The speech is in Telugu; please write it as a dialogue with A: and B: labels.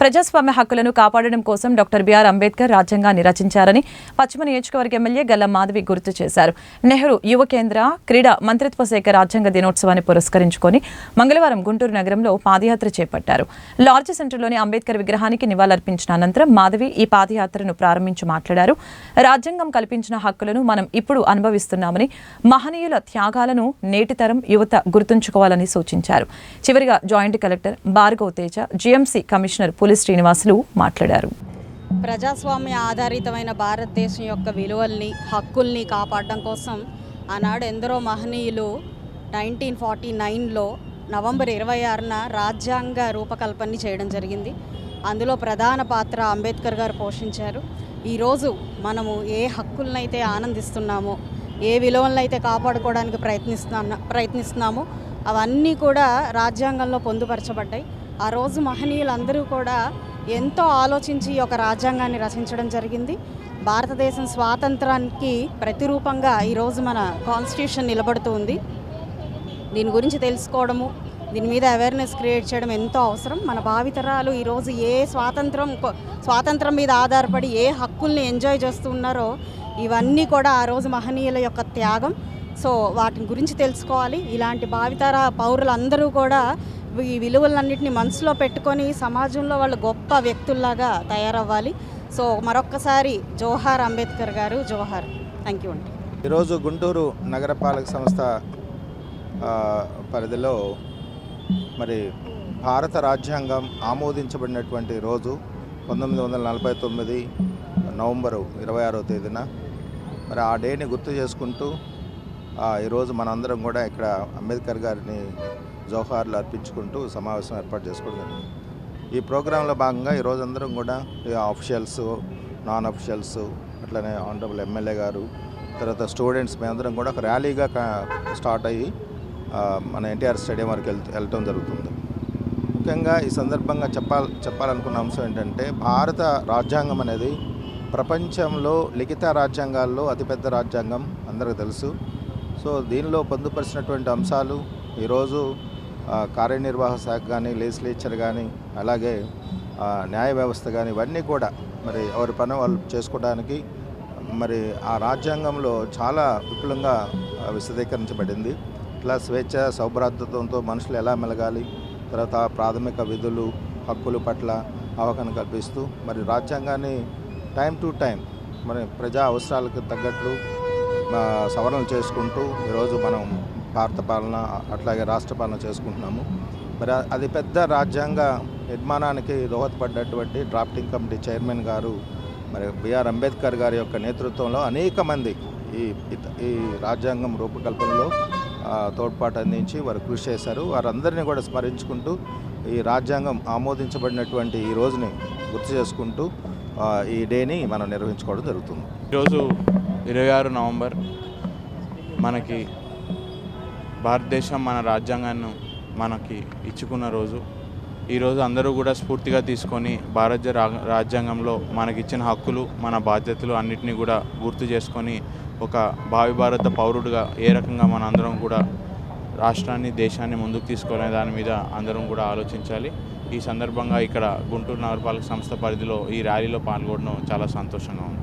A: ప్రజాస్వామ్య హక్కులను కాపాడడం కోసం డాక్టర్ బిఆర్ అంబేద్కర్ రాజ్యాంగాన్ని రచించారని పశ్చిమ నియోజకవర్గ ఎమ్మెల్యే గల్ల మాధవి గుర్తు చేశారు. నెహ్రూ యువ కేంద్ర క్రీడా మంత్రిత్వ శాఖ రాజ్యాంగ దినోత్సవాన్ని పురస్కరించుకొని మంగళవారం గుంటూరు నగరంలో పాదయాత్ర చేపట్టారు. లార్జ్ సెంటర్లోని అంబేద్కర్ విగ్రహానికి నివాళులర్పించిన అనంతరం మాధవి ఈ పాదయాత్రను ప్రారంభించి మాట్లాడారు. రాజ్యాంగం కల్పించిన హక్కులను మనం ఇప్పుడు అనుభవిస్తున్నామని మహనీయుల త్యాగాలను నేటి తరం యువత గుర్తుంచుకోవాలని సూచించారు. చివరిగా joint collector Bhargav Teja GMC commissioner Puli Srinivasulu మాట్లాడారు.
B: ప్రజాస్వామ్య ఆధారితమైన భారతదేశం యొక్క విలువల్ని హక్కుల్ని కాపాడడం కోసం ఆనాడు ఎందరో మహనీయులు నైన్టీన్ ఫార్టీ నైన్లో నవంబర్ ఇరవై ఆరున రాజ్యాంగ రూపకల్పన చేయడం జరిగింది. అందులో ప్రధాన పాత్ర అంబేద్కర్ గారు పోషించారు. ఈరోజు మనము ఏ హక్కులనైతే ఆనందిస్తున్నామో ఏ విలువలనైతే కాపాడుకోవడానికి ప్రయత్నిస్తున్నా ప్రయత్నిస్తున్నామో అవన్నీ కూడా రాజ్యాంగంలో పొందుపరచబడ్డాయి. ఆ రోజు మహనీయులందరూ కూడా ఎంతో ఆలోచించి ఒక రాజ్యాంగాన్ని రచించడం జరిగింది. భారతదేశం స్వాతంత్రానికి ప్రతిరూపంగా ఈరోజు మన కాన్స్టిట్యూషన్ నిలబడుతూ ఉంది. దీని గురించి తెలుసుకోవడము దీని మీద అవేర్నెస్ క్రియేట్ చేయడం ఎంతో అవసరం. మన భావితరాలు ఈరోజు ఏ స్వాతంత్రం స్వాతంత్రం మీద ఆధారపడి ఏ హక్కుల్ని ఎంజాయ్ చేస్తూ ఉన్నారో ఇవన్నీ కూడా ఆ రోజు మహనీయుల యొక్క త్యాగం. సో వాటి గురించి తెలుసుకోవాలి. ఇలాంటి భావితర పౌరులందరూ కూడా ఈ విలువలన్నింటినీ మనసులో పెట్టుకొని సమాజంలో వాళ్ళు గొప్ప వ్యక్తుల్లాగా తయారవ్వాలి. సో మరొక్కసారి జోహార్ అంబేద్కర్ గారు జోహార్ థ్యాంక్ యూ అండి.
C: ఈరోజు గుంటూరు నగరపాలక సంస్థ పరిధిలో మరి భారత రాజ్యాంగం ఆమోదించబడినటువంటి రోజు పంతొమ్మిది వందల నలభై తొమ్మిది నవంబరు ఇరవై ఆరో తేదీన. మరి ఆ డేని గుర్తు చేసుకుంటూ ఈరోజు మనందరం కూడా ఇక్కడ అంబేద్కర్ గారిని జోహార్లు అర్పించుకుంటూ సమావేశం ఏర్పాటు చేసుకోవడం జరిగింది. ఈ ప్రోగ్రాంలో భాగంగా ఈరోజు అందరం కూడా ఆఫీషియల్స్ నాన్ అఫీషియల్స్ అట్లనే ఆనరబుల్ ఎమ్మెల్యే గారు తర్వాత స్టూడెంట్స్ మేమందరం కూడా ఒక ర్యాలీగా స్టార్ట్ అయ్యి మన ఎన్టీఆర్ స్టేడియం వరకు వెళ్తూ వెళ్ళటం జరుగుతుంది. ముఖ్యంగా ఈ సందర్భంగా చెప్పాలి చెప్పాలనుకున్న అంశం ఏంటంటే భారత రాజ్యాంగం అనేది ప్రపంచంలో లిఖిత రాజ్యాంగాల్లో అతిపెద్ద రాజ్యాంగం అందరికీ తెలుసు. సో దీనిలో పొందుపరిచినటువంటి అంశాలు ఈరోజు కార్యనిర్వాహక శాఖ కానీ లెజిస్లేచర్ కానీ అలాగే న్యాయ వ్యవస్థ కానీ ఇవన్నీ కూడా మరి ఎవరి పని వాళ్ళు చేసుకోవడానికి మరి ఆ రాజ్యాంగంలో చాలా విపులంగా విశదీకరించబడింది. ఇట్లా స్వేచ్ఛ సౌభ్రాతృత్వంతో మనుషులు ఎలా మెలగాలి తర్వాత ప్రాథమిక విధులు హక్కుల పట్ల అవగాహన కల్పిస్తూ మరి రాజ్యాంగాన్ని టైం టు టైం మరి ప్రజా అవసరాలకు తగ్గట్లు సవరణలు చేసుకుంటూ ఈరోజు మనం భారత పాలన అట్లాగే రాష్ట్ర పాలన చేసుకుంటున్నాము. మరి అది పెద్ద రాజ్యాంగ నిర్మాణానికి దోహదపడ్డటువంటి డ్రాఫ్టింగ్ కమిటీ చైర్మన్ గారు మరి బిఆర్ అంబేద్కర్ గారి యొక్క నేతృత్వంలో అనేక మంది ఈ ఈ రాజ్యాంగం రూపకల్పనలో తోడ్పాటు అందించి వారు కృషి చేశారు. వారందరినీ కూడా స్మరించుకుంటూ ఈ రాజ్యాంగం ఆమోదించబడినటువంటి ఈ రోజుని గుర్తు చేసుకుంటూ ఈ డేని మనం నిర్వహించుకోవడం జరుగుతుంది.
D: ఈరోజు ఇరవై ఆరు నవంబర్. మనకి భారతదేశం మన రాజ్యాంగాన్ని మనకి ఇచ్చుకున్న రోజు. ఈరోజు అందరూ కూడా స్ఫూర్తిగా తీసుకొని భారత రా- రాజ్యాంగంలో మనకిచ్చిన హక్కులు మన బాధ్యతలు అన్నిటినీ కూడా గుర్తు చేసుకొని ఒక భావి భారత పౌరుడిగా ఏ రకంగా మన అందరం కూడా రాష్ట్రాన్ని దేశాన్ని ముందుకు తీసుకునే దాని మీద అందరం కూడా ఆలోచించాలి. ఈ సందర్భంగా ఇక్కడ గుంటూరు నగరపాలక సంస్థ పరిధిలో ఈ ర్యాలీలో పాల్గొనడం చాలా సంతోషంగా ఉంది.